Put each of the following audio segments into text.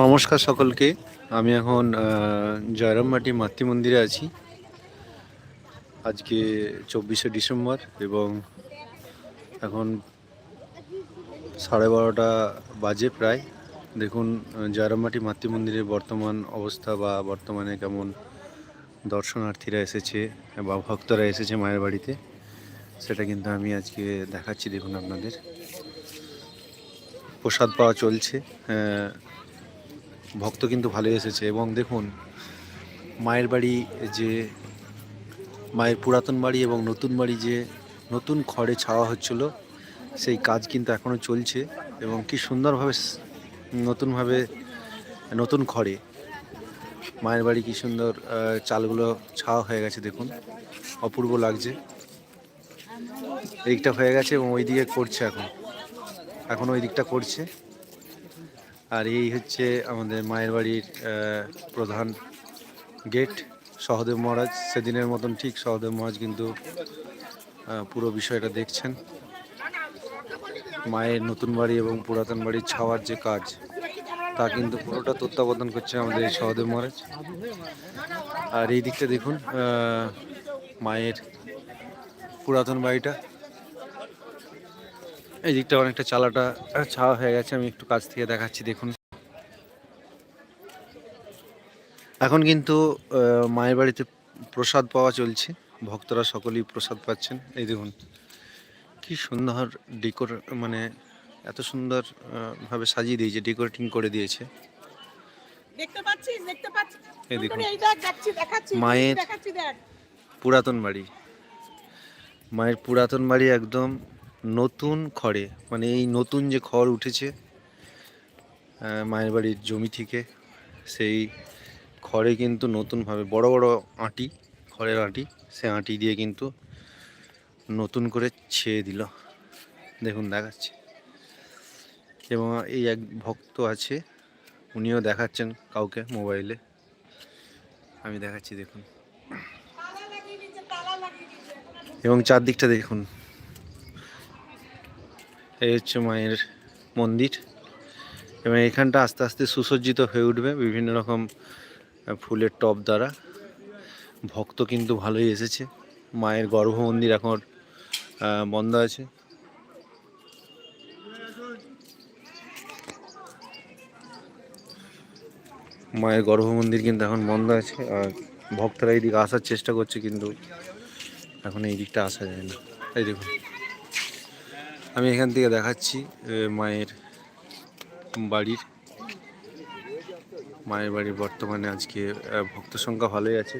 নমস্কার সকলকে। আমি এখন জয়রামবাটি মাতৃ মন্দিরে আছি। আজকে চব্বিশে ডিসেম্বর এবং এখন সাড়ে বারোটা বাজে প্রায়। দেখুন আহ, জয়রামবাটি মাতৃ মন্দিরের বর্তমান অবস্থা বা বর্তমানে কেমন দর্শনার্থীরা এসেছে বা ভক্তরা এসেছে মায়ের বাড়িতে সেটা কিন্তু আমি আজকে দেখাচ্ছি দেখুন আপনাদের। প্রসাদ পাওয়া চলছে ভক্ত কিন্তু ভালো এসেছে। এবং দেখুন মায়ের বাড়ি যে মায়ের পুরাতন বাড়ি এবং নতুন বাড়ি যে নতুন খড়ে ছাওয়া হচ্ছিল সেই কাজ কিন্তু এখনও চলছে এবং কি সুন্দরভাবে নতুনভাবে, নতুন খড়ে মায়ের বাড়ি কি সুন্দর চালগুলো ছাওয়া হয়ে গেছে দেখুন। অপূর্ব লাগছে। এইদিকটা হয়ে গেছে এবং ওই দিকে করছে এখন। এখন ওই দিকটা করছে। আর এই হচ্ছে আমাদের মায়ের বাড়ির প্রধান গেট। সহদেব মহারাজ, সেদিনের মতন ঠিক সহদেব মহারাজ কিন্তু পুরো বিষয়টা দেখছেন। মায়ের নতুন বাড়ি এবং পুরাতন বাড়ির ছাওয়ার যে কাজ। তা কিন্তু পুরোটা তত্ত্বাবধান করছে আমাদের এই সহদেব মহারাজ। আর এই দিকটা দেখুন মায়ের পুরাতন বাড়িটা। এই দিকটা অনেকটা চালাটা ছাওয়া হয়ে গেছে, আমি একটু কাছ থেকে দেখাচ্ছি, দেখুন। এখন কিন্তু মায়ের বাড়িতে প্রসাদ পাওয়া চলছে, ভক্তরা সকলেই প্রসাদ পাচ্ছেন। এই দেখুন, কি সুন্দর ডেকোর মানে এত সুন্দর ভাবে সাজিয়ে দিয়েছে ডেকোরেটিং করে দিয়েছে। দেখতে পাচ্ছিস দেখতে পাচ্ছিস? এই দেখুন। এই দেখ যাচ্ছি দেখাচ্ছি মায়ের- দেখাচ্ছি দেখ। পুরাতন বাড়ি। মায়ের পুরাতন বাড়ি একদম নতুন খড়ে মানে এই নতুন যে খড় উঠেছে মায়ের বাড়ির জমি থেকে সেই খড়ে কিন্তু নতুনভাবে বড় বড় আঁটি খড়ের আঁটি সে আঁটি দিয়ে কিন্তু নতুন করে ছেয়ে দিল। দেখুন দেখাচ্ছে। এবং এই এক ভক্ত আছে, উনিও দেখাচ্ছেন কাউকে মোবাইলে। আমি দেখাচ্ছি, দেখুন। এবং চারদিকটা দেখুন। এই হচ্ছে মায়ের মন্দির। এবং এখানটা আস্তে আস্তে সুসজ্জিত হয়ে উঠবে বিভিন্ন রকম ফুলের টব দ্বারা। ভক্ত কিন্তু ভালোই এসেছে। মায়ের গর্ভ মন্দির এখন বন্ধ আছে। মায়ের গর্ভ মন্দির কিন্তু এখন বন্ধ আছে, আর ভক্তরা এইদিকে আসার চেষ্টা করছে কিন্তু এখন এই দিকটা আসা যায় না। এই দেখুন, আমি এখান থেকে দেখাচ্ছি মায়ের বাড়ির মায়ের বাড়ির বর্তমানে আজকে ভক্ত সংখ্যা ভালোই আছে।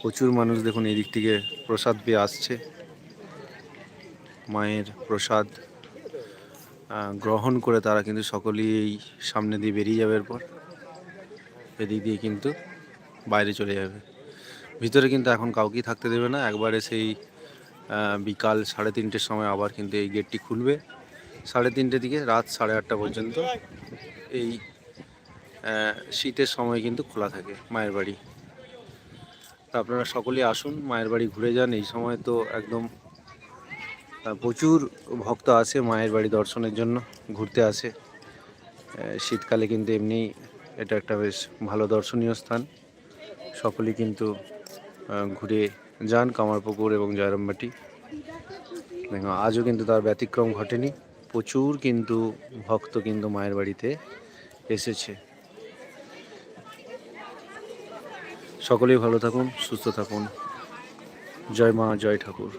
প্রচুর মানুষ দেখুন এই দিক থেকে প্রসাদ পেয়ে আসছে। মায়ের প্রসাদ গ্রহণ করে তারা কিন্তু সকলেই সামনে দিয়ে বেরিয়ে যাবে এরপর। এদিক দিয়ে কিন্তু বাইরে চলে যাবে। ভিতরে কিন্তু এখন কাউকেই থাকতে দেবে না। একবারে সেই বিকাল সাড়ে তিনটের সময় আবার কিন্তু এই গেটটি খুলবে। সাড়ে তিনটে দিকে, রাত সাড়ে আটটা পর্যন্ত এই শীতের সময় কিন্তু খোলা থাকে মায়ের বাড়ি। তা আপনারা সকলেই আসুন, মায়ের বাড়ি ঘুরে যান। এই সময় তো একদম প্রচুর ভক্ত আসে মায়ের বাড়ি দর্শনের জন্য, ঘুরতে আসে। শীতকালে কিন্তু এমনি এটা একটা বেশ ভালো দর্শনীয় স্থান। সকলেই কিন্তু ঘুরে যান কামারপুকুর এবং জয়রামবাটি। আজও কিন্তু তার ব্যতিক্রম ঘটেনি। প্রচুর কিন্তু ভক্ত কিন্তু মায়ের বাড়িতে এসেছে। সকলেই ভালো থাকুন, সুস্থ থাকুন। জয় মা, জয় ঠাকুর।